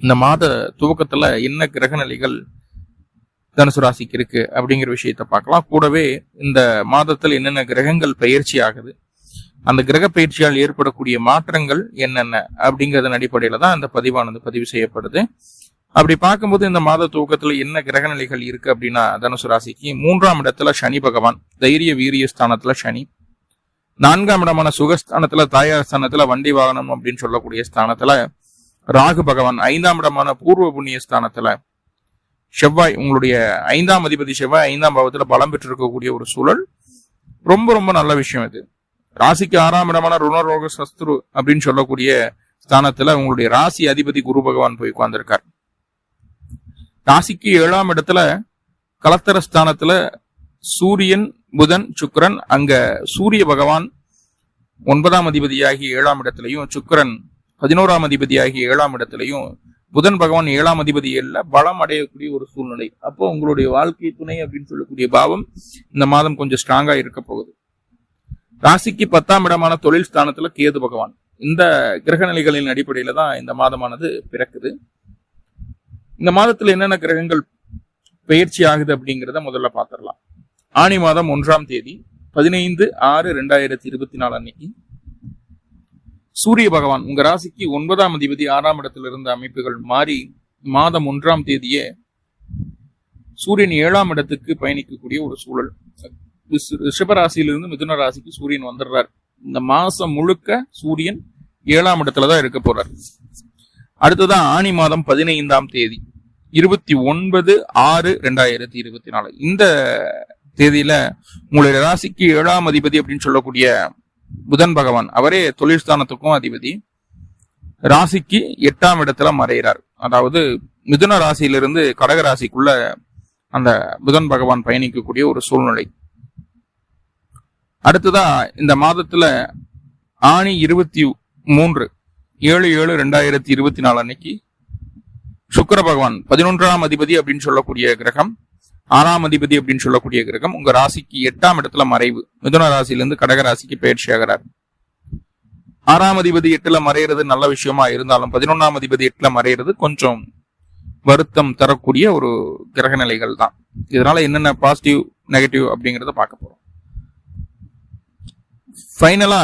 இந்த மாத துவக்கத்துல என்ன கிரக நிலைகள் தனுசு ராசிக்கு இருக்கு அப்படிங்கிற விஷயத்த பார்க்கலாம். கூடவே இந்த மாதத்தில் என்னென்ன கிரகங்கள் பயிற்சி ஆகுது அந்த கிரக பயிற்சியால் ஏற்படக்கூடிய மாற்றங்கள் என்னென்ன அப்படிங்கிறதன் அடிப்படையில தான் இந்த பதிவானது பதிவு செய்யப்படுது. அப்படி பார்க்கும்போது இந்த மாத துவக்கத்துல என்ன கிரக நிலைகள் இருக்கு அப்படின்னா தனுசு ராசிக்கு மூன்றாம் இடத்துல சனி பகவான் தைரிய வீரிய ஸ்தானத்துல சனி நான்காம் இடமான சுகஸ்தானத்துல தாயார் ஸ்தானத்துல வண்டி வாகனம் அப்படின்னு சொல்லக்கூடிய ஸ்தானத்துல ராகு பகவான் ஐந்தாம் இடமான பூர்வ புண்ணிய ஸ்தானத்துல செவ்வாய் உங்களுடைய ஐந்தாம் அதிபதி செவ்வாய் ஐந்தாம் பாவத்துல பலம் பெற்றிருக்கக்கூடிய ஒரு சூழல். ரொம்ப ரொம்ப நல்ல விஷயம் இது. ராசிக்கு ஆறாம் இடமான ருணரோக சஸ்துரு அப்படின்னு சொல்லக்கூடிய ஸ்தானத்துல உங்களுடைய ராசி அதிபதி குரு பகவான் போய் உட்கார்ந்திருக்கார். ராசிக்கு ஏழாம் இடத்துல கலத்தர ஸ்தானத்துல சூரியன் புதன் சுக்கரன் அங்க சூரிய பகவான் ஒன்பதாம் அதிபதியாகி ஏழாம் இடத்திலையும் சுக்கரன் பதினோராம் அதிபதியாகி ஏழாம் இடத்திலையும் புதன் பகவான் ஏழாம் அதிபதி அல்ல பலம் அடையக்கூடிய ஒரு சூழ்நிலை. அப்போ உங்களுடைய வாழ்க்கை துணை அப்படின்னு சொல்லக்கூடிய பாவம் இந்த மாதம் கொஞ்சம் ஸ்ட்ராங்கா இருக்க போகுது. ராசிக்கு பத்தாம் இடமான தொழில் ஸ்தானத்துல கேது பகவான். இந்த கிரக நிலைகளின் அடிப்படையில தான் இந்த மாதமானது பிறக்குது. இந்த மாதத்துல என்னென்ன கிரகங்கள் பயிற்சி ஆகுது அப்படிங்கிறத முதல்ல பார்த்துடலாம். ஆணி மாதம் ஒன்றாம் தேதி பதினைந்து ஆறு ரெண்டாயிரத்தி இருபத்தி நாலு அன்னைக்கு சூரிய பகவான் உங்க ராசிக்கு ஒன்பதாம் அதிபதி ஆறாம் இடத்துல இருந்த அமைப்புகள் மாறி மாதம் ஒன்றாம் தேதியே சூரியன் ஏழாம் இடத்துக்கு பயணிக்கக்கூடிய ஒரு சூழல். ரிஷபராசியிலிருந்து மிதுன ராசிக்கு சூரியன் வந்துடுறார் இந்த மாசம் முழுக்க சூரியன் ஏழாம் இடத்துல தான் இருக்க போறார். அடுத்ததான் ஆணி மாதம் பதினைந்தாம் தேதி. இருபத்தி ஒன்பது ஆறு ரெண்டாயிரத்தி இருபத்தி நாலு. இந்த தேதியில உங்களுடைய ராசிக்கு ஏழாம் அதிபதி அப்படின்னு சொல்லக்கூடிய புதன் பகவான் அவரே தொழில்ஸ்தானத்துக்கும் அதிபதி. ராசிக்கு எட்டாம் இடத்துல மறைகிறார். அதாவது மிதுன ராசியிலிருந்து கடக ராசிக்குள்ள அந்த புதன் பகவான் பயணிக்கக்கூடிய ஒரு சூழ்நிலை. அடுத்ததா இந்த மாதத்துல ஆணி இருபத்தி மூன்று ஏழு ஏழு ரெண்டாயிரத்தி இருபத்தி நாலு அன்னைக்கு சுக்கர பகவான் பதினொன்றாம் அதிபதி அப்படின்னு சொல்லக்கூடிய கிரகம் ஆறாம் அதிபதி அப்படின்னு சொல்லக்கூடிய கிரகம் உங்க ராசிக்கு எட்டாம் இடத்துல மறைவு. மிதுன ராசியிலிருந்து கடக ராசிக்கு பயிற்சி ஆகிறார். ஆறாம் அதிபதி எட்டுல மறையிறது நல்ல விஷயமா இருந்தாலும் பதினொன்னாம் அதிபதி எட்டுல மறையிறது கொஞ்சம் வருத்தம் தரக்கூடிய ஒரு கிரக நிலைகள் தான். இதனால என்னென்ன பாசிட்டிவ் நெகட்டிவ் அப்படிங்கறத பார்க்க போறோம். ஃபைனலா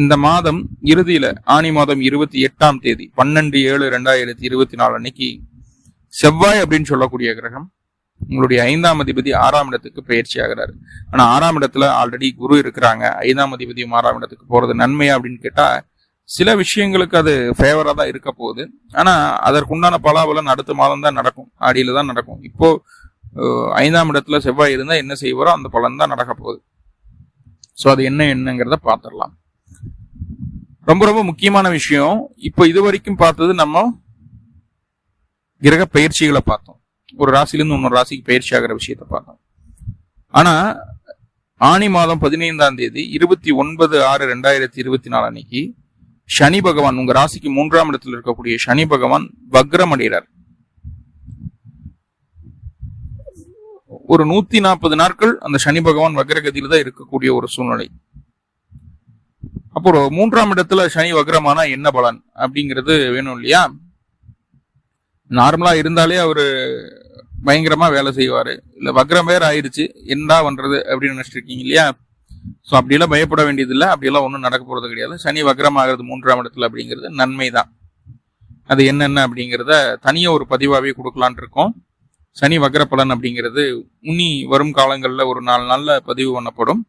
இந்த மாதம் இறுதியில ஆணி மாதம் இருபத்தி எட்டாம் தேதி பன்னெண்டு ஏழு ரெண்டாயிரத்தி இருபத்தி நாலு அன்னைக்கு செவ்வாய் அப்படின்னு சொல்லக்கூடிய கிரகம் உங்களுடைய ஐந்தாம் அதிபதி ஆறாம் இடத்துக்கு பயிற்சி ஆகிறாரு. ஆனா ஆறாம் இடத்துல ஆல்ரெடி குரு இருக்கிறாங்க. ஐந்தாம் அதிபதியும் ஆறாம் இடத்துக்கு போறது நன்மையா அப்படின்னு கேட்டா சில விஷயங்களுக்கு அது ஃபேவரா தான் இருக்க போகுது. ஆனா அதற்குண்டான பலாபலன் அடுத்த மாதம் தான் நடக்கும். ஆடியில தான் நடக்கும். இப்போ ஐந்தாம் இடத்துல செவ்வாய் இருந்தா என்ன செய்வாரோ அந்த பலன் தான் நடக்க போகுது. ஸோ அது என்ன என்னங்கிறத பார்த்துடலாம். ரொம்ப ரொம்ப முக்கியமான விஷயம். இப்போ இது வரைக்கும் பார்த்தது நம்ம கிரக பயிற்சிகளை பார்த்தோம். ஒரு ராசிலேருந்து இன்னொரு ராசிக்கு பயிற்சி ஆகிற விஷயத்தை பார்த்தோம் ஆனா ஆணி மாதம் பதினைந்தாம் தேதி இருபத்தி ஒன்பது ஆறு ரெண்டாயிரத்தி இருபத்தி நாலு அன்னைக்கு சனி பகவான் உங்க ராசிக்கு மூன்றாம் இடத்தில் இருக்கக்கூடிய சனி பகவான் வக்ரமடைகிறார். ஒரு நூத்தி நாற்பது நாட்கள் அந்த சனி பகவான் வக்ரகதியில தான் இருக்கக்கூடிய ஒரு சூழ்நிலை. அப்புறம் மூன்றாம் இடத்துல சனி வக்ரமானா என்ன பலன் அப்படிங்கிறது வேணும் இல்லையா? நார்மலா இருந்தாலே அவரு பயங்கரமா வேலை செய்வாரு. இல்ல வக்ரம் வேற ஆயிடுச்சு என்னடா பண்றது அப்படின்னு நினைச்சிட்டு இருக்கீங்க இல்லையா? ஸோ அப்படியெல்லாம் பயப்பட வேண்டியது இல்லை அப்படியெல்லாம் ஒன்றும் நடக்க போகிறது கிடையாது. சனி வக்ரம் ஆகிறது மூன்றாம் இடத்துல அப்படிங்கிறது நன்மை தான் அது என்னென்ன அப்படிங்கிறத தனியாக ஒரு பதிவாகவே கொடுக்கலான் இருக்கோம். சனி வக்ர பலன் அப்படிங்கிறது உனி வரும் காலங்களில் ஒரு நாலு நாளில் பதிவு பண்ணப்படும்.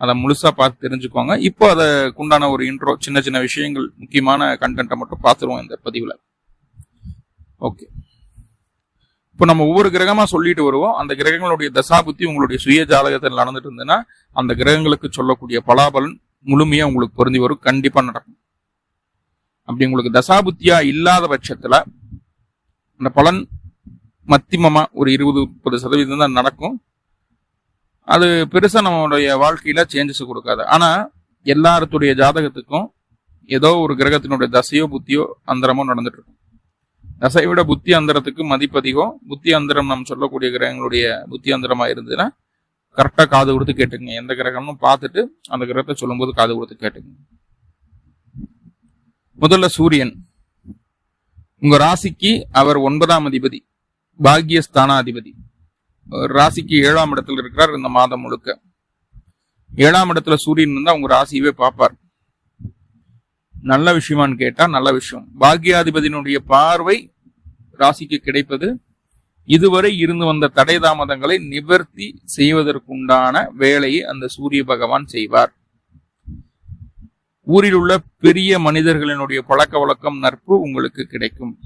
அதை முழுசாக பார்த்து தெரிஞ்சுக்கோங்க. இப்போ அதுக்குண்டான ஒரு இன்ட்ரோ சின்ன சின்ன விஷயங்கள் முக்கியமான கண்டென்ட்டை மட்டும் பார்த்துருவோம் இந்த பதிவில். ஓகே இப்போ நம்ம ஒவ்வொரு கிரகமா சொல்லிட்டு வருவோம். அந்த கிரகங்களுடைய தசாபுத்தி உங்களுடைய சுய ஜாதகத்தில் நடந்துட்டு இருந்ததுன்னா அந்த கிரகங்களுக்கு சொல்லக்கூடிய பலாபலன் முழுமையா உங்களுக்கு பொருந்தி வரும். கண்டிப்பா நடக்கும். அப்படி உங்களுக்கு தசாபுத்தியா இல்லாத பட்சத்துல அந்த பலன் மத்தியமமா ஒரு இருபது முப்பது சதவீதம் தான் நடக்கும். அது பெருசா நம்மளுடைய வாழ்க்கையில சேஞ்சஸ் கொடுக்காது. ஆனா எல்லாருத்துடைய ஜாதகத்துக்கும் ஏதோ ஒரு கிரகத்தினுடைய தசையோ புத்தியோ அந்தரமோ நடந்துட்டு இருக்கும். தசை விட புத்தி அந்தரத்துக்கு மதிப்பதிகம் புத்தி அந்தரம் நம்ம சொல்லக்கூடிய கிரகங்களுடைய புத்தி அந்தரமா இருந்ததுன்னா கரெக்டா காது கொடுத்து கேட்டுங்க எந்த கிரகம்னு பார்த்துட்டு அந்த கிரகத்தை சொல்லும்போது காது கொடுத்து கேட்டுங்க முதல்ல சூரியன். உங்க ராசிக்கு அவர் ஒன்பதாம் அதிபதி பாக்யஸ்தானாதிபதி. ராசிக்கு ஏழாம் இடத்துல இருக்கிறார் இந்த மாதம் முழுக்க. ஏழாம் இடத்துல சூரியன் இருந்தா உங்க ராசியவே பார்ப்பார். நல்ல விஷயமான்னு கேட்டா நல்ல விஷயம். பாக்கியாதிபதியினுடைய பார்வை ராசிக்கு கிடைப்பது இதுவரை இருந்து வந்த தடை தாமதங்களை நிவர்த்தி செய்வதற்குண்டான வேலையை அந்த சூரிய பகவான் செய்வார். ஊரில் உள்ள பெரிய மனிதர்களினுடைய பழக்க வழக்கம் நட்பு உங்களுக்கு கிடைக்கும்.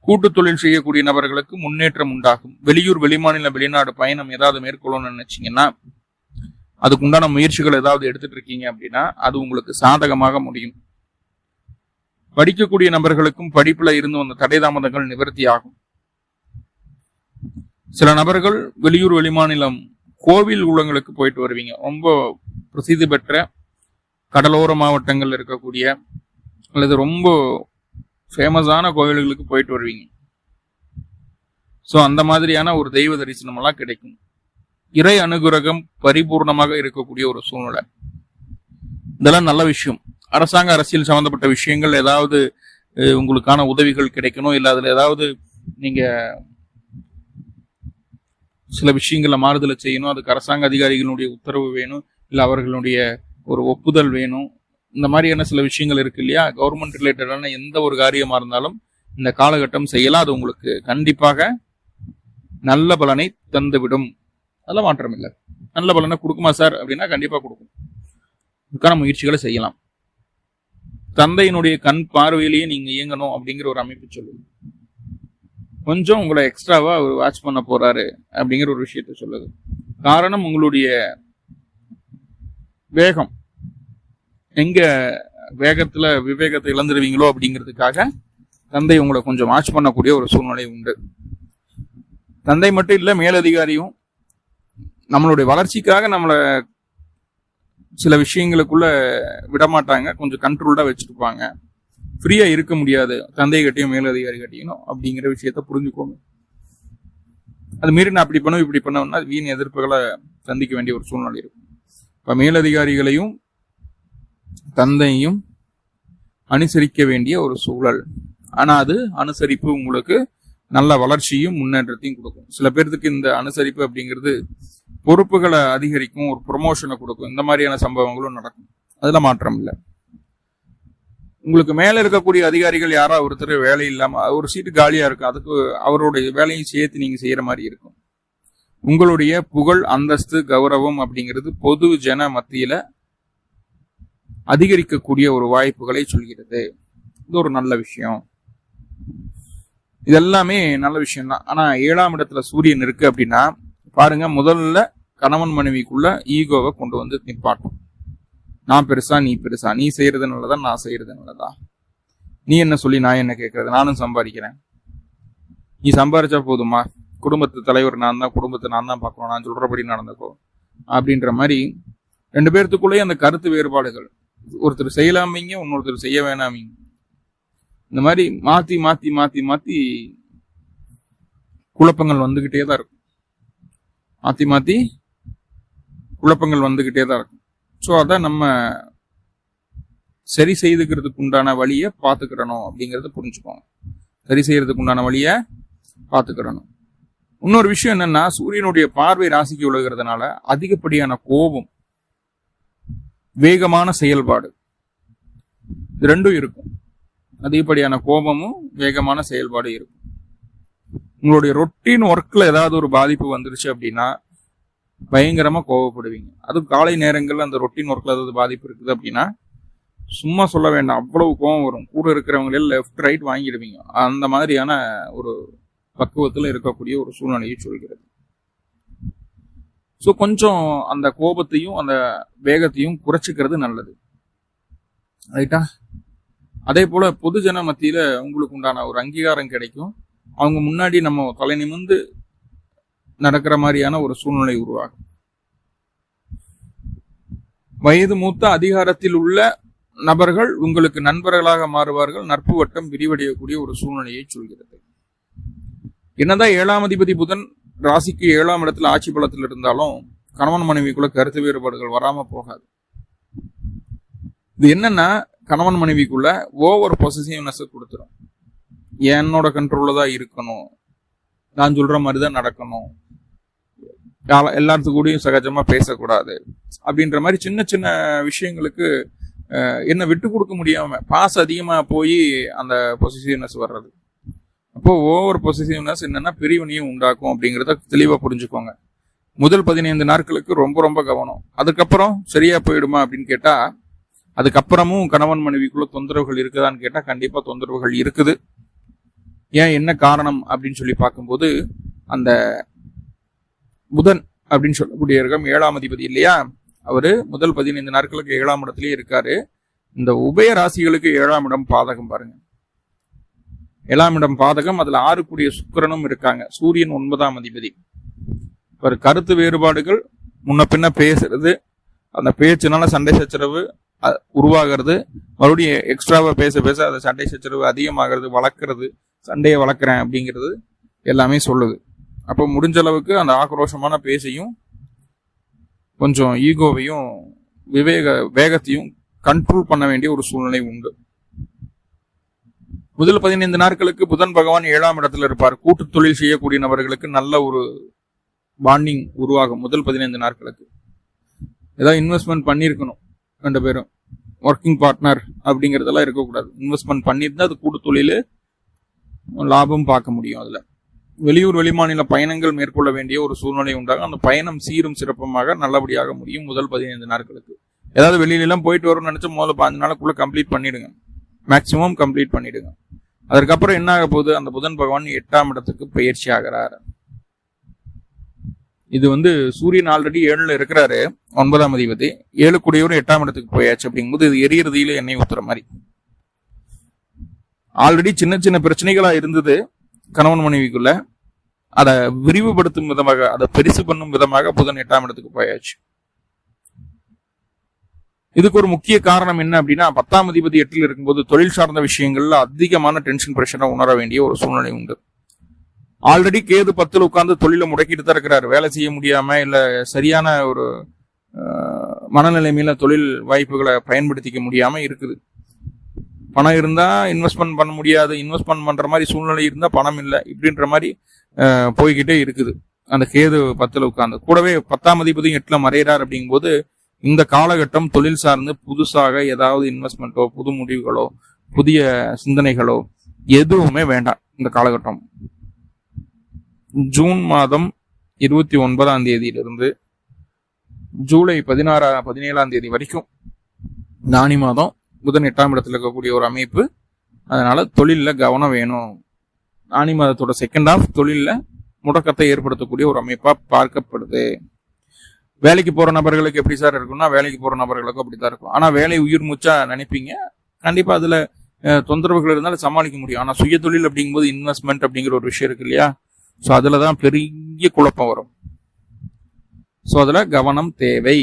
கூட்டு தொழில் செய்யக்கூடிய நபர்களுக்கு முன்னேற்றம் உண்டாகும். வெளியூர் வெளிமாநில வெளிநாடு பயணம் ஏதாவது மேற்கொள்ளணும்னு நினைச்சீங்கன்னா அதுக்கு உண்டான முயற்சிகள் ஏதாவது எடுத்துட்டு இருக்கீங்க அப்படின்னா அது உங்களுக்கு சாதகமாக முடியும். படிக்கக்கூடிய நபர்களுக்கும் படிப்புல இருந்து வந்த தடை தாமதங்கள் நிவர்த்தி ஆகும். சில நபர்கள் வெளியூர் வெளிமாநிலம் கோவில் உள்ளங்களுக்கு போயிட்டு வருவீங்க. ரொம்ப பிரசித்தி பெற்ற கடலோர மாவட்டங்கள் இருக்கக்கூடிய அல்லது ரொம்ப ஃபேமஸான கோவில்களுக்கு போயிட்டு வருவீங்க. ஸோ அந்த மாதிரியான ஒரு தெய்வ தரிசனம் எல்லாம் கிடைக்கும். இறை அனுகிரகம் பரிபூர்ணமாக இருக்கக்கூடிய ஒரு சூழ்நிலை. இதெல்லாம் நல்ல விஷயம். அரசாங்க அரசியல் சம்பந்தப்பட்ட விஷயங்கள் ஏதாவது உங்களுக்கான உதவிகள் கிடைக்கணும் இல்லை அதில் ஏதாவது நீங்கள் சில விஷயங்களை மாறுதலை செய்யணும் அதுக்கு அரசாங்க அதிகாரிகளுடைய உத்தரவு வேணும் இல்லை அவர்களுடைய ஒரு ஒப்புதல் வேணும் இந்த மாதிரியான சில விஷயங்கள் இருக்கு இல்லையா? கவர்மெண்ட் ரிலேட்டடான எந்த ஒரு காரியமாக இருந்தாலும் இந்த காலகட்டம் செய்யலாம். அது உங்களுக்கு கண்டிப்பாக நல்ல பலனை தந்துவிடும். அதெல்லாம் மாற்றம் இல்லை. நல்ல பலனை கொடுக்குமா சார்? அப்படின்னா கண்டிப்பாக கொடுக்கும். இதுக்கான முயற்சிகளை செய்யலாம். தந்தையினுடைய கண் பார்வையிலேயே நீங்கள் இயங்கணும் அப்படிங்கிற ஒரு அமைப்பு சொல்லுது. கொஞ்சம் உங்களை எக்ஸ்ட்ராவாக அவர் வாட்ச் பண்ண போகிறாரு அப்படிங்கிற ஒரு விஷயத்த சொல்லுது. காரணம் உங்களுடைய வேகம். எங்கே வேகத்தில் விவேகத்தை இழந்துடுவீங்களோ அப்படிங்கிறதுக்காக தந்தை உங்களை கொஞ்சம் வாட்ச் பண்ணக்கூடிய ஒரு சூழ்நிலை உண்டு. தந்தை மட்டும் இல்லை மேலதிகாரியும் நம்மளுடைய வளர்ச்சிக்காக நம்மளை சில விஷயங்களுக்குள்ள விடமாட்டாங்க. கொஞ்சம் கண்ட்ரோல்டா வச்சிருப்பாங்க. ஃப்ரீயா இருக்க முடியாது. தந்தை கட்டியும் மேலதிகாரி கட்டியும் அப்படிங்கிற விஷயத்த புரிஞ்சுக்கோங்க. அது மீறி நான் அப்படி பண்ணும் இப்படி பண்ணோம்னா வீண் எதிர்ப்புகளை சந்திக்க வேண்டிய ஒரு சூழ்நிலை இருக்கும். இப்போ மேலதிகாரிகளையும் தந்தையும் அனுசரிக்க வேண்டிய ஒரு சூழல். ஆனால் அது அனுசரிப்பு உங்களுக்கு நல்ல வளர்ச்சியும் முன்னேற்றத்தையும் கொடுக்கும். சில பேர்த்துக்கு இந்த அனுசரிப்பு அப்படிங்கிறது பொறுப்புகளை அதிகரிக்கும் ஒரு ப்ரொமோஷனை கொடுக்கும். இந்த மாதிரியான சம்பவங்களும் நடக்கும். அதில் மாற்றம் இல்லை. உங்களுக்கு மேலே இருக்கக்கூடிய அதிகாரிகள் யாரோ ஒருத்தர் வேலை இல்லாமல் ஒரு சீட்டு காலியாக இருக்கும் அதுக்கு அவருடைய வேலையும் சேர்த்து நீங்கள் செய்கிற மாதிரி இருக்கும். உங்களுடைய புகழ் அந்தஸ்து கௌரவம் அப்படிங்கிறது பொது ஜன மத்தியில் அதிகரிக்கக்கூடிய ஒரு வாய்ப்புகளை சொல்கிறது. இது ஒரு நல்ல விஷயம். இதெல்லாமே நல்ல விஷயம் தான் ஏழாம் இடத்துல சூரியன் இருக்கு அப்படின்னா பாருங்க முதல்ல கணவன் மனைவிக்குள்ள ஈகோவை கொண்டு வந்து நிப்பாட்டும் நான் பெருசா நீ பெருசா. நீ செய்யறது நல்லதா நான் செய்யறது நல்லதா? நீ என்ன சொல்லி நான் என்ன கேட்கறது நானும் சம்பாதிக்கிறேன். நீ சம்பாரிச்சா போதுமா? குடும்பத்து தலைவர் நான் தான் குடும்பத்தை நான் தான் பார்க்கணும். நான் சொல்றபடி நடந்துக்கோ. அப்படின்ற மாதிரி ரெண்டு பேர்த்துக்குள்ளேயே அந்த கருத்து வேறுபாடுகள். ஒருத்தர் செய்யலாமீங்க இன்னொருத்தர் செய்ய வேணாமீங்க. இந்த மாதிரி மாத்தி மாத்தி மாத்தி மாத்தி குழப்பங்கள் வந்துகிட்டே தான் இருக்கும். மாற்றி மாற்றி குழப்பங்கள் வந்துக்கிட்டே தான் இருக்கும். ஸோ அதை நம்ம சரி செய்துக்கிறதுக்கு உண்டான வழியை பார்த்துக்கிடணும் அப்படிங்கறத புரிஞ்சுக்கோங்க. சரி செய்யறதுக்கு உண்டான வழியை பார்த்துக்கிடணும் இன்னொரு விஷயம் என்னன்னா சூரியனுடைய பார்வை ராசிக்கு உழுகிறதுனால அதிகப்படியான கோபம் வேகமான செயல்பாடு இது ரெண்டும் இருக்கும். அதிகப்படியான கோபமும் வேகமான செயல்பாடும் இருக்கும். உங்களுடைய ரொட்டீன் ஒர்க்கில் ஏதாவது ஒரு பாதிப்பு வந்துருச்சு அப்படின்னா பயங்கரமாக கோவப்படுவீங்க. அதுவும் காலை நேரங்களில் அந்த ரொட்டீன் ஒர்க்கில் ஏதாவது பாதிப்பு இருக்குது அப்படின்னா சும்மா சொல்ல வேண்டாம். அவ்வளவு கோவம் வரும். கூட இருக்கிறவங்களே லெஃப்ட் ரைட் வாங்கிடுவீங்க. அந்த மாதிரியான ஒரு பக்குவத்தில் இருக்கக்கூடிய ஒரு சூழ்நிலையை சொல்கிறது. ஸோ கொஞ்சம் அந்த கோபத்தையும் அந்த வேகத்தையும் குறைச்சிக்கிறது நல்லது. ரைட்டா அதே போல் பொதுஜன மத்தியில் உங்களுக்கு உண்டான ஒரு அங்கீகாரம் கிடைக்கும். அவங்க முன்னாடி நம்ம தலை நிமிந்து நடக்கிற மாதிரியான ஒரு சூழ்நிலை உருவாகும். வயது மூத்த அதிகாரத்தில் உள்ள நபர்கள் உங்களுக்கு நண்பர்களாக மாறுவார்கள் நட்பு வட்டம் விரிவடையக்கூடிய ஒரு சூழ்நிலையை சொல்கிறது. என்னதான் ஏழாம் அதிபதி புதன் ராசிக்கு ஏழாம் இடத்துல ஆட்சி பலத்தில் இருந்தாலும் கணவன் மனைவிக்குள்ள கருத்து வேறுபாடுகள் வராம போகாது. இது என்னன்னா கணவன் மனைவிக்குள்ள ஓவர் பொசிசிவ்னஸ் கொடுத்துரும். என்னோட கண்ட்ரோலில் தான் இருக்கணும். நான் சொல்கிற மாதிரி தான் நடக்கணும். எல்லாத்து கூடயும் சகஜமாக பேசக்கூடாது. அப்படின்ற மாதிரி சின்ன சின்ன விஷயங்களுக்கு என்னை என்ன விட்டு கொடுக்க முடியாமல் பாஸ் அதிகமாக போய் அந்த பொசிசிவ்னஸ் வர்றது. அப்போ ஓவர் பொசிசிவ்னஸ் என்னென்னா பிரிவினையும் உண்டாக்கும் அப்படிங்கிறத தெளிவாக புரிஞ்சுக்கோங்க. முதல் பதினைந்து நாட்களுக்கு ரொம்ப ரொம்ப கவனம். அதுக்கப்புறம் சரியா போயிடுமா அப்படின்னு கேட்டால் அதுக்கப்புறமும் கணவன் மனைவிக்குள்ள தொந்தரவுகள் இருக்குதான்னு கேட்டால் கண்டிப்பாக தொந்தரவுகள் இருக்குது. ஏன் என்ன காரணம் அப்படின்னு சொல்லி பார்க்கும்போது அந்த புதன் அப்படின்னு சொல்லக்கூடிய இருக்கம் ஏழாம் அதிபதி இல்லையா? அவரு முதல் பதினைந்து நாட்களுக்கு ஏழாம் இடத்துலயே இருக்காரு. இந்த உபய ராசிகளுக்கு ஏழாம் இடம் பாதகம் பாருங்க. ஏழாம் இடம் பாதகம் அதுல ஆறு கூடிய சுக்கிரனும் இருக்காங்க. சூரியன் ஒன்பதாம் அதிபதி. ஒரு கருத்து வேறுபாடுகள் முன்ன பின்ன பேசுறது அந்த பேச்சுனால சண்டை சச்சரவு உருவாகிறது. மறுபடியும் எக்ஸ்ட்ராவாக பேச பேச அந்த சண்டை சச்சரவு அதிகமாகிறது வளர்க்கறது. சண்டையை வளர்க்குறேன் அப்படிங்கிறது எல்லாமே சொல்லுது. அப்போ முடிஞ்ச அளவுக்கு அந்த ஆக்ரோஷமான பேசையும் கொஞ்சம் ஈகோவையும் விவேக வேகத்தையும் கண்ட்ரோல் பண்ண வேண்டிய ஒரு சூழ்நிலை உண்டு. முதல் பதினைந்து நாட்களுக்கு புதன் பகவான் ஏழாம் இடத்துல இருப்பார். கூட்டு தொழில் செய்யக்கூடிய நபர்களுக்கு நல்ல ஒரு பாண்டிங் உருவாகும் முதல் பதினைந்து நாட்களுக்கு. ஏதாவது இன்வெஸ்ட்மெண்ட் பண்ணியிருக்கணும் ரெண்டு பேரும். ஒர்க்கிங் பார்ட்னர் அப்படிங்கிறதெல்லாம் இருக்கக்கூடாது. இன்வெஸ்ட்மெண்ட் பண்ணியிருந்தா அது கூட்டு தொழில் லாபம் பார்க்க முடியும் அதுல. வெளியூர் வெளிமாநில பயணங்கள் மேற்கொள்ள வேண்டிய ஒரு சூழ்நிலை உண்டாகும். அந்த பயணம் சீரும் சிறப்பமாக நல்லபடியாக முடியும் முதல் பதினைந்து நாட்களுக்கு. ஏதாவது வெளியிலலாம் போயிட்டு வரும்னு நினச்சி முதல்ல பாஞ்சு நாளுக்குள்ள கம்ப்ளீட் பண்ணிடுங்க. மேக்சிமம் கம்ப்ளீட் பண்ணிடுங்க. அதற்கப்புறம் என்ன ஆக போகுது? அந்த புதன் பகவான் எட்டாம் இடத்துக்கு பயிற்சி ஆகிறார். இது வந்து சூரியன் ஆல்ரெடி ஏழுல இருக்கிறாரு. ஒன்பதாம் அதிபதி. ஏழு கூடியவரும் எட்டாம் இடத்துக்கு போயாச்சு அப்படிங்கும்போது இது எரியறதில எண்ணெய் ஊத்துற மாதிரி. ஆல்ரெடி சின்ன சின்ன பிரச்சனைகளா இருந்தது கணவன் மனைவிக்குள்ள. அதை விரிவுபடுத்தும் விதமாக அதை பெருசு பண்ணும் விதமாக புதன் எட்டாம் இடத்துக்கு போயாச்சு. இதுக்கு ஒரு முக்கிய காரணம் என்ன அப்படின்னா பத்தாம் அதிபதி எட்டில் இருக்கும்போது தொழில் சார்ந்த விஷயங்கள்ல அதிகமான டென்ஷன் பிரஷரை உணர வேண்டிய ஒரு சூழ்நிலை உண்டு. ஆல்ரெடி கேது பத்தில் உட்கார்ந்து தொழிலை முடக்கிட்டு தான் இருக்கிறாரு. வேலை செய்ய முடியாம இல்ல சரியான ஒரு மனநிலைமையில தொழில் வாய்ப்புகளை பயன்படுத்திக்க முடியாம இருக்குது. பணம் இருந்தால் இன்வெஸ்ட்மெண்ட் பண்ண முடியாது இன்வெஸ்ட்மெண்ட் பண்ணுற மாதிரி சூழ்நிலை இருந்தால் பணம் இல்லை இப்படின்ற மாதிரி போய்கிட்டே இருக்குது. அந்த கேது பத்தில் உட்காந்து கூடவே பத்தாம் அதிபதியும் எட்டில் மறைகிறார் அப்படிங்கும்போது இந்த காலகட்டம் தொழில் சார்ந்து புதுசாக ஏதாவது இன்வெஸ்ட்மெண்ட்டோ புது முடிவுகளோ புதிய சிந்தனைகளோ எதுவுமே வேண்டாம் இந்த காலகட்டம். ஜூன் மாதம் இருபத்தி ஒன்பதாம் தேதியிலிருந்து ஜூலை பதினாறா பதினேழாம் தேதி வரைக்கும் நானி மாதம் புதன் எட்டாம் இடத்துல இருக்கக்கூடிய ஒரு அமைப்பு. அதனால தொழிலில் கவனம் வேணும். ஆனி மாதத்தோட செகண்ட் ஹாஃப் தொழிலில் முடக்கத்தை ஏற்படுத்தக்கூடிய ஒரு அமைப்பாக பார்க்கப்படுது. வேலைக்கு போகிற நபர்களுக்கு எப்படி சார் இருக்கும்னா வேலைக்கு போகிற நபர்களுக்கும் அப்படி தான் இருக்கும். ஆனால் வேலை உயிர் மூச்சா நினைப்பீங்க. கண்டிப்பாக அதில் தொந்தரவுகள் இருந்தாலும் சமாளிக்க முடியும். ஆனால் சுய தொழில் அப்படிங்கும்போது இன்வெஸ்ட்மெண்ட் அப்படிங்கிற ஒரு விஷயம் இருக்கு இல்லையா? ஸோ அதில் தான் பெரிய குழப்பம் வரும். ஸோ அதில் கவனம் தேவை.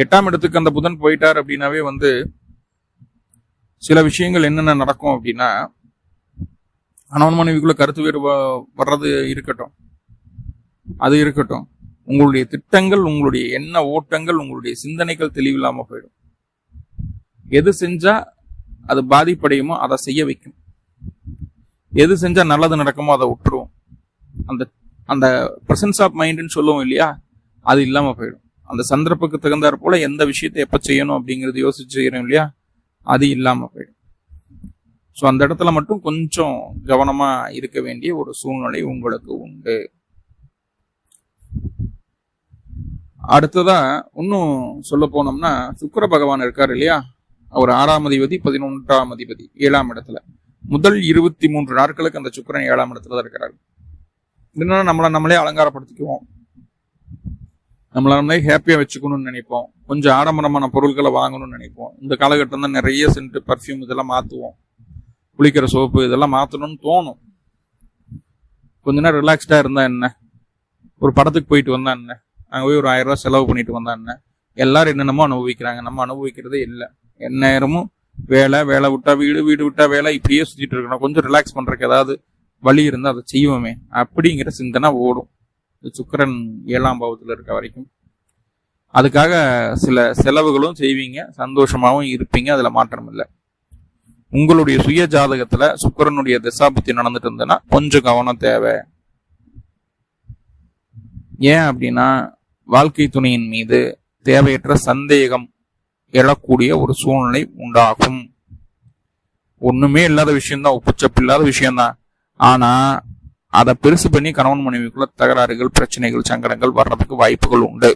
எட்டாம் இடத்துக்கு அந்த புதன் போயிட்டார் அப்படின்னாவே வந்து சில விஷயங்கள் என்னென்ன நடக்கும் அப்படின்னா கணவன் மனைவிக்குள்ள கருத்து வேறு வர்றது இருக்கட்டும். அது இருக்கட்டும். உங்களுடைய திட்டங்கள் உங்களுடைய எண்ண ஓட்டங்கள் உங்களுடைய சிந்தனைகள் தெளிவில்லாம போயிடும். எது செஞ்சா அது பாதிப்படையுமோ அதை செய்ய வைக்கும். எது செஞ்சா நல்லது நடக்குமோ அதை விட்டுருவோம். அந்த அந்த பிரசன்ஸ் ஆஃப் மைண்டுன்னு சொல்லுவோம் இல்லையா? அது இல்லாம போயிடும். அந்த சந்தர்ப்புக்கு தகுந்தாற் போல எந்த விஷயத்தை எப்போ செய்யணும் அப்படிங்கிறது யோசிச்சு செய்கிறோம் இல்லையா? அது இல்லாமல் போயிடும். ஸோ அந்த இடத்துல மட்டும் கொஞ்சம் கவனமா இருக்க வேண்டிய ஒரு சூழ்நிலை உங்களுக்கு உண்டு. அடுத்ததா இன்னும் சொல்ல போனோம்னா சுக்கர பகவான் இருக்கார் இல்லையா? அவர் ஆறாம் அதிபதி பதினொன்றாம் அதிபதி ஏழாம் இடத்துல. முதல் இருபத்தி மூன்று நாட்களுக்கு அந்த சுக்கிரன் ஏழாம் இடத்துல தான் இருக்கிறார் என்னன்னா நம்மளை நம்மளே அலங்காரப்படுத்திக்குவோம். நம்மளை நம்மளே ஹாப்பியாக வச்சுக்கணும்னு நினைப்போம். கொஞ்சம் ஆடம்பரமான பொருட்களை வாங்கணும்னு நினைப்போம். இந்த காலகட்டம் தான் நிறைய சென்ட்டு பர்ஃப்யூம் இதெல்லாம் மாற்றுவோம் குளிக்கிற சோப்பு இதெல்லாம் மாற்றணும்னு தோணும். கொஞ்ச நேரம் ரிலாக்ஸ்டாக இருந்தால் என்ன? ஒரு படத்துக்கு போயிட்டு வந்தா என்ன? அங்கே போய் ஒரு ஆயிரம் ரூபா செலவு பண்ணிட்டு வந்தா என்ன? எல்லாரும் என்னென்னமோ அனுபவிக்கிறாங்க. நம்ம அனுபவிக்கிறதே இல்லை. எந்நேரமும் வேலை வேலை விட்டா வீடு வீடு விட்டா வேலை இப்படியே சுற்றிட்டு இருக்கணும். கொஞ்சம் ரிலாக்ஸ் பண்ணுறதுக்கு ஏதாவது வழி இருந்தால் அதை செய்வோமே. அப்படிங்கிற சிந்தனை ஓடும். சுக்கரன் ஏழாம் பாவத்தில் இருக்க வரைக்கும். அதுக்காக சில செலவுகளும் செய்வீங்க சந்தோஷமாகவும் இருப்பீங்க அதில் மாற்றம் இல்லை. உங்களுடைய சுய ஜாதகத்துல சுக்கிரனுடைய திசாபுத்தி நடந்துட்டு இருந்ததுன்னா கொஞ்சம் கவனம் தேவை. ஏன் அப்படின்னா வாழ்க்கை துணையின் மீது தேவையற்ற சந்தேகம் எழக்கூடிய ஒரு சூழ்நிலை உண்டாகும். ஒண்ணுமே இல்லாத விஷயம்தான் உப்புச்சப்பு இல்லாத விஷயம்தான். ஆனா அதை பெருசு பண்ணி கணவன் மனைவிக்குள்ள தகராறுகள் பிரச்சனைகள் சங்கடங்கள் வர்றதுக்கு வாய்ப்புகள் உண்டு.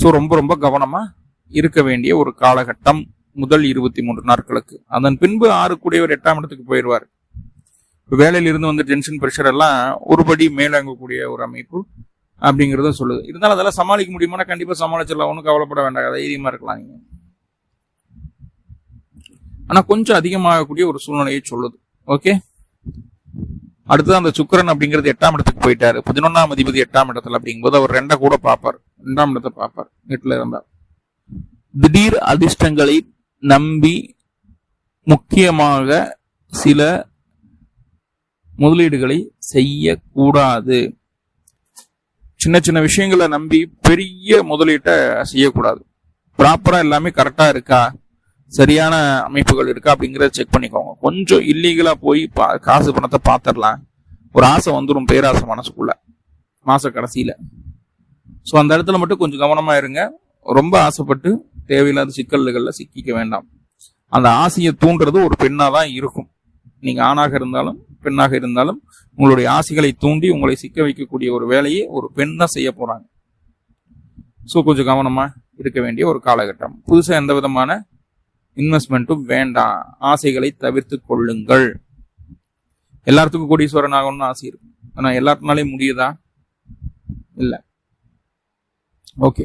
ஸோ ரொம்ப ரொம்ப கவனமா இருக்க வேண்டிய ஒரு காலகட்டம் முதல் இருபத்தி மூன்று நாட்களுக்கு. அதன் பின்பு ஆறு கூடியவர் எட்டாம் இடத்துக்கு போயிடுவார். வேலையிலிருந்து வந்து டென்ஷன் ப்ரெஷர் எல்லாம் ஒருபடி மேலங்கக்கூடிய ஒரு அமைப்பு அப்படிங்கிறத சொல்லுது. இருந்தாலும் அதெல்லாம் சமாளிக்க முடியுமானா கண்டிப்பா சமாளிச்சிடலாம். ஒன்றும் கவலைப்பட வேண்டாம். தைரியமா இருக்கலாம் நீங்க. ஆனா கொஞ்சம் அதிகமாகக்கூடிய ஒரு சூழ்நிலையை சொல்லுது. ஓகே அடுத்தது அந்த சுக்கிரன் அப்படிங்கிறது எட்டாம் இடத்துக்கு போயிட்டாரு. பதினொன்னாம் அதிபதி எட்டாம் இடத்துல அப்படிங்கும்போது அவர் ரெண்ட கூட பார்ப்பார். ரெண்டாம் இடத்தை பார்ப்பார். வீட்டுல இருந்தார். திடீர் அதிர்ஷ்டங்களை நம்பி முக்கியமாக சில முதலீடுகளை செய்யக்கூடாது. சின்ன சின்ன விஷயங்களை நம்பி பெரிய முதலீட்டை செய்யக்கூடாது. ப்ராப்பரா எல்லாமே கரெக்டா இருக்கா? சரியான அமைப்புகள் இருக்கா அப்படிங்கிறத செக் பண்ணிக்கோங்க. கொஞ்சம் இல்லீகலாக போய் பா- காசு பணத்தை பார்த்துடலாம் ஒரு ஆசை வந்துடும் பேராசை மனசுக்குள்ள. மாச கடைசியில். ஸோ அந்த இடத்துல மட்டும் கொஞ்சம் கவனமாக இருங்க. ரொம்ப ஆசைப்பட்டு தேவையில்லாத சிக்கல்களில் சிக்கிக்க வேண்டாம். அந்த ஆசையை தூண்டுறது ஒரு பெண்ணாக தான் இருக்கும். நீங்கள் ஆணாக இருந்தாலும் பெண்ணாக இருந்தாலும் உங்களுடைய ஆசைகளை தூண்டி உங்களை சிக்க வைக்கக்கூடிய ஒரு வேலையை ஒரு பெண் தான் செய்ய போகிறாங்க ஸோ கொஞ்சம் கவனமாக இருக்க வேண்டிய ஒரு காலகட்டம். புதுசாக எந்த விதமான இன்வெஸ்ட்மெண்ட்டும் வேண்டாம். ஆசைகளை தவிர்த்து கொள்ளுங்கள். எல்லாத்துக்கும் கோடீஸ்வரன் ஆகணும்னு ஆசை இருக்கும். ஆனா எல்லாத்தினாலையும் முடியுதா? இல்ல. ஓகே.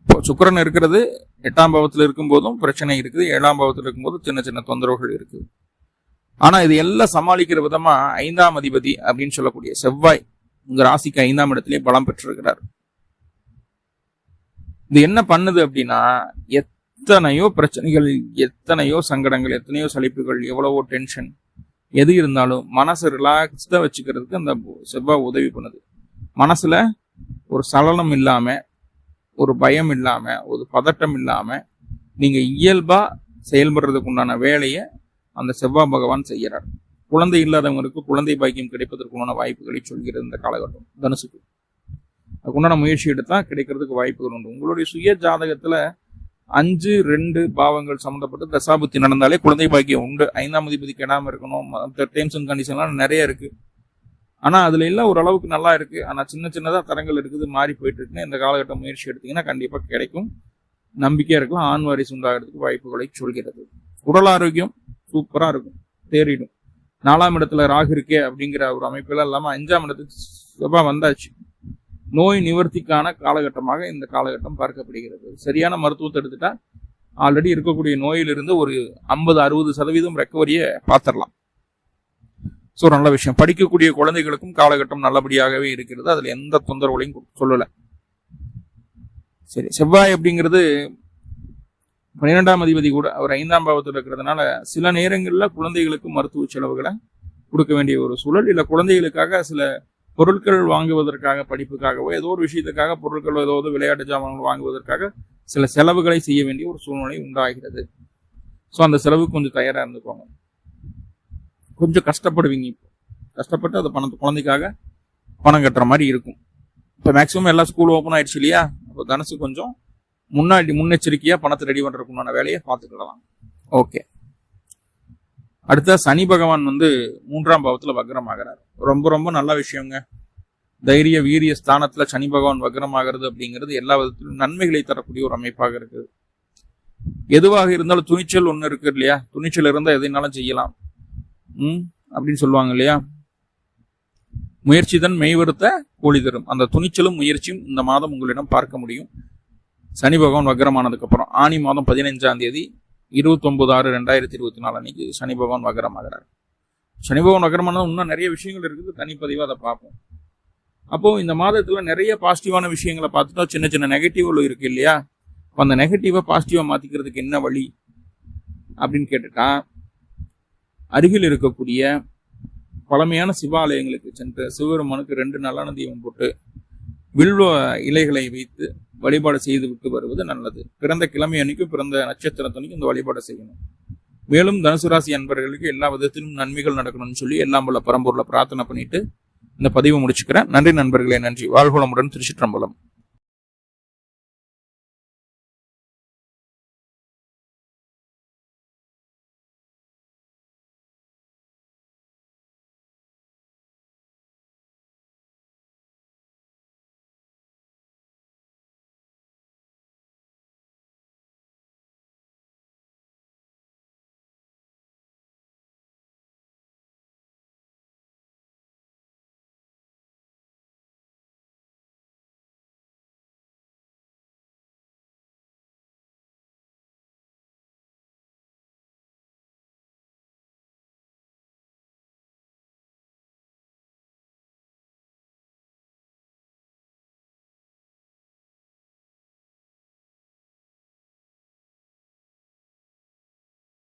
இப்போ சுக்கரன் இருக்கிறது எட்டாம் பாவத்தில் இருக்கும்போதும் பிரச்சனை இருக்குது. ஏழாம் பாவத்தில் இருக்கும்போது சின்ன சின்ன தொந்தரவுகள் இருக்குது. ஆனா இது எல்லாம் சமாளிக்கிற விதமா ஐந்தாம் அதிபதி அப்படின்னு சொல்லக்கூடிய செவ்வாய் உங்க ராசிக்கு ஐந்தாம் இடத்திலே பலம் பெற்றிருக்கிறார். இது என்ன பண்ணுது அப்படின்னா எத்தனையோ பிரச்சனைகள் எத்தனையோ சங்கடங்கள் எத்தனையோ சலிப்புகள் எவ்வளவோ டென்ஷன் எது இருந்தாலும் மனசை ரிலாக்ஸ்டாக வச்சுக்கிறதுக்கு அந்த செவ்வாய் உதவி பண்ணுது. மனசில் ஒரு சலனம் இல்லாமல் ஒரு பயம் இல்லாமல் ஒரு பதட்டம் இல்லாமல் நீங்கள் இயல்பாக செயல்படுறதுக்கு உண்டான வேலையை அந்த செவ்வாய் பகவான் செய்கிறார் குழந்தை இல்லாதவங்களுக்கு குழந்தை பாக்கியம் கிடைப்பதற்குண்டான வாய்ப்புகளை சொல்கிறது இந்த காலகட்டம் தனுசுக்கு. அதுக்குண்டான முயற்சி எடுத்தால் கிடைக்கிறதுக்கு வாய்ப்புகள் உண்டு. உங்களுடைய சுய ஜாதகத்தில் அஞ்சு ரெண்டு பாவங்கள் சம்மந்தப்பட்ட தசாபுத்தி நடந்தாலே குழந்தை பாக்கியம் உண்டு. ஐந்தாம் அதிபதி கெடாமல் இருக்கணும். மற்ற டேர்ம்ஸ் அண்ட் கண்டிஷன்லாம் நிறைய இருக்கு. ஆனால் அதில் எல்லாம் ஓரளவுக்கு நல்லா இருக்கு. ஆனால் சின்ன சின்னதாக தரங்கள் இருக்குது மாறி போயிட்டு இருக்குன்னு இந்த காலகட்ட முயற்சி எடுத்தீங்கன்னா கண்டிப்பாக கிடைக்கும். நம்பிக்கையாக இருக்கலாம். ஆண் வாரிசு உண்டாகிறதுக்கு வாய்ப்புகளை சொல்கிறது. உடல் ஆரோக்கியம் சூப்பராக இருக்கும். தேறிடும். நாலாம் இடத்துல ராகு இருக்கே அப்படிங்கிற ஒரு அமைப்பெல்லாம் இல்லாமல் அஞ்சாம் இடத்துக்கு செவ்வாய் வந்தாச்சு. நோய் நிவர்த்திக்கான காலகட்டமாக இந்த காலகட்டம் பார்க்கப்படுகிறது. சரியான மருத்துவத்தை எடுத்துட்டா ஆல்ரெடி இருக்கக்கூடிய நோயிலிருந்து ஒரு ஐம்பது அறுபது சதவீதம் ரெக்கவரியை பார்த்துடலாம். ஸோ நல்ல விஷயம். படிக்கக்கூடிய குழந்தைகளுக்கும் காலகட்டம் நல்லபடியாகவே இருக்கிறது. அதில் எந்த தொந்தரவுகளையும் சொல்லலை. சரி செவ்வாய் அப்படிங்கிறது பன்னிரெண்டாம் அதிபதி கூட அவர் ஐந்தாம் பாவத்தில் இருக்கிறதுனால சில நேரங்களில் குழந்தைகளுக்கு மருத்துவ செலவுகளை கொடுக்க வேண்டிய ஒரு சூழல். இல்லை குழந்தைகளுக்காக சில பொருட்கள் வாங்குவதற்காக படிப்புக்காகவோ ஏதோ ஒரு விஷயத்துக்காக பொருட்கள் ஏதோ விளையாட்டு ஜாமான்கள் வாங்குவதற்காக சில செலவுகளை செய்ய வேண்டிய ஒரு சூழ்நிலை உண்டாகிறது. ஸோ அந்த செலவுக்கு கொஞ்சம் தயாராக இருந்துக்கோங்க. கொஞ்சம் கஷ்டப்படுவீங்க இப்போ. கஷ்டப்பட்டு அந்த பணத்தை குழந்தைக்காக பணம் கட்டுற மாதிரி இருக்கும். இப்போ மேக்ஸிமம் எல்லா ஸ்கூல் ஓப்பன் ஆயிடுச்சு இல்லையா? அப்போ கனசு கொஞ்சம் முன்னாடி முன்னெச்சரிக்கையாக பணத்தை ரெடி பண்றதுக்குண்டான வேலையை பார்த்துக்கலாம் ஓகே அடுத்த சனி பகவான் வந்து மூன்றாம் பாவத்தில் வக்ரமாகிறார். ரொம்ப ரொம்ப நல்ல விஷயங்க. தைரிய வீரிய ஸ்தானத்தில் சனி பகவான் வக்ரமாகிறது அப்படிங்கிறது எல்லா விதத்திலும் நன்மைகளை தரக்கூடிய ஒரு அமைப்பாக இருக்குது. எதுவாக இருந்தாலும் துணிச்சல் ஒன்று இருக்கு இல்லையா? துணிச்சல் இருந்தால் எதைனாலும் செய்யலாம். ம்? அப்படின்னு சொல்லுவாங்க இல்லையா? முயற்சி தன் மெய்வருத்த கூலி தரும். அந்த துணிச்சலும் முயற்சியும் இந்த மாதம் உங்களிடம் பார்க்க முடியும். சனி பகவான் வக்ரமானதுக்கு அப்புறம். ஆனி மாதம் பதினைஞ்சாம் தேதி இருபத்தொம்பது ஆறு ரெண்டாயிரத்தி இருபத்தி நாலு அன்னைக்கு சனி பகவான் வக்ரமாகிறார். சனி பகவான் ஆனால் இன்னும் நிறைய விஷயங்கள் இருக்குது தனிப்பதிவாக அதை பார்ப்போம். அப்போது இந்த மாதத்தில் நிறைய பாசிட்டிவான விஷயங்களை பார்த்துட்டா சின்ன சின்ன நெகட்டிவ்கள் இருக்கு இல்லையா? அப்ப அந்த நெகட்டிவா பாசிட்டிவாக மாற்றிக்கிறதுக்கு என்ன வழி? அப்படின்னு கேட்டுட்டா அருகில் இருக்கக்கூடிய பழமையான சிவாலயங்களுக்கு சென்று சிவபெருமானுக்கு ரெண்டு நல்லெண்ண தீபம் போட்டு வில்வ இலைகளை வைத்து வழிபாடு செய்து விட்டு வருவது நல்லது. பிறந்த கிழமை அன்னைக்கும் பிறந்த நட்சத்திரத்தனைக்கும் இந்த வழிபாடு செய்யணும். மேலும் தனுசு ராசி அன்பர்களுக்கு எல்லா விதத்திலும் நன்மைகள் நடக்கணும்னு சொல்லி எல்லாம் உள்ள பரம்பூரில் பிரார்த்தனை பண்ணிட்டு இந்த பதிவு முடிச்சுக்கிறேன். நன்றி நண்பர்களே நன்றி. வாழ்வளமுடன் திருச்சிற்றம்பலம்.